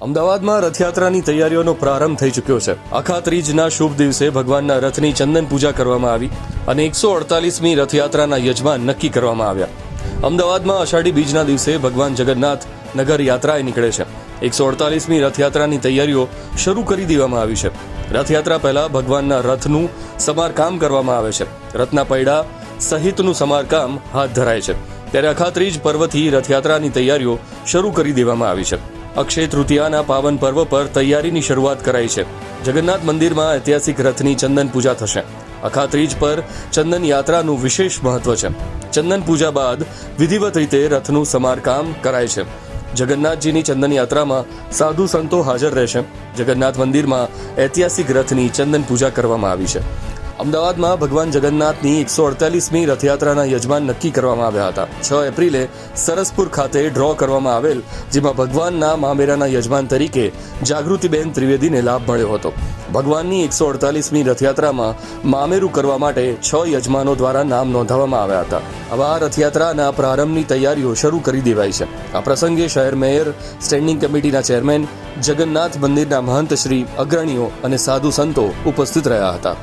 અમદાવાદમાં રથયાત્રાની તૈયારીઓનો પ્રારંભ થઈ ચૂક્યો છે. આખા ત્રીજના શુભ દિવસે ભગવાનના રથની ચંદન પૂજા કરવામાં આવી અને એકસો અડતાલીસમી રથયાત્રાના યજમાન નક્કી કરવામાં આવ્યા. અમદાવાદમાં અષાઢી બીજના દિવસે ભગવાન જગન્નાથ નગર યાત્રાએ નીકળે છે. એકસો અડતાલીસમી રથયાત્રાની તૈયારીઓ શરૂ કરી દેવામાં આવી છે. રથયાત્રા પહેલા ભગવાનના રથનું સમારકામ કરવામાં આવે છે. રથના પૈડા સહિતનું સમારકામ હાથ ધરાય છે. ત્યારે અખાત્રીજ પર્વથી રથયાત્રાની તૈયારીઓ શરૂ કરી દેવામાં આવી છે. અક્ષય તૃતીયાના પાવન પર્વ પર તૈયારીની શરૂઆત કરાઈ છે. જગન્નાથ મંદિરમાં ઐતિહાસિક રથની ચંદન પૂજા થશે. અખાત્રીજ પર ચંદન યાત્રાનું વિશેષ મહત્વ છે. ચંદન પૂજા બાદ વિધિવત રીતે રથનું સમારકામ કરાય છે. જગન્નાથજીની ચંદન યાત્રામાં સાધુ સંતો હાજર રહેશે. જગન્નાથ મંદિરમાં ઐતિહાસિક રથની ચંદન પૂજા કરવામાં આવી છે. અમદાવાદમાં ભગવાન જગન્નાથની એકસો અડતાલીસમી રથયાત્રાના યજમાન નક્કી કરવામાં આવ્યા હતા. છ એપ્રિલે સરસપુર ખાતે ડ્રો કરવામાં આવેલ, જેમાં ભગવાનના મામેરાના યજમાન તરીકે જાગૃતિબેન ત્રિવેદીને લાભ મળ્યો હતો. ભગવાનની એકસો અડતાલીસમી રથયાત્રામાં મામેરું કરવા માટે છ યજમાનો દ્વારા નામ નોંધાવવામાં આવ્યા હતા. હવે આ રથયાત્રાના પ્રારંભની તૈયારીઓ શરૂ કરી દેવાઈ છે. આ પ્રસંગે શહેર મેયર, સ્ટેન્ડિંગ કમિટીના ચેરમેન, જગન્નાથ મંદિરના મહંત શ્રી અગ્રણીઓ અને સાધુ સંતો ઉપસ્થિત રહ્યા હતા.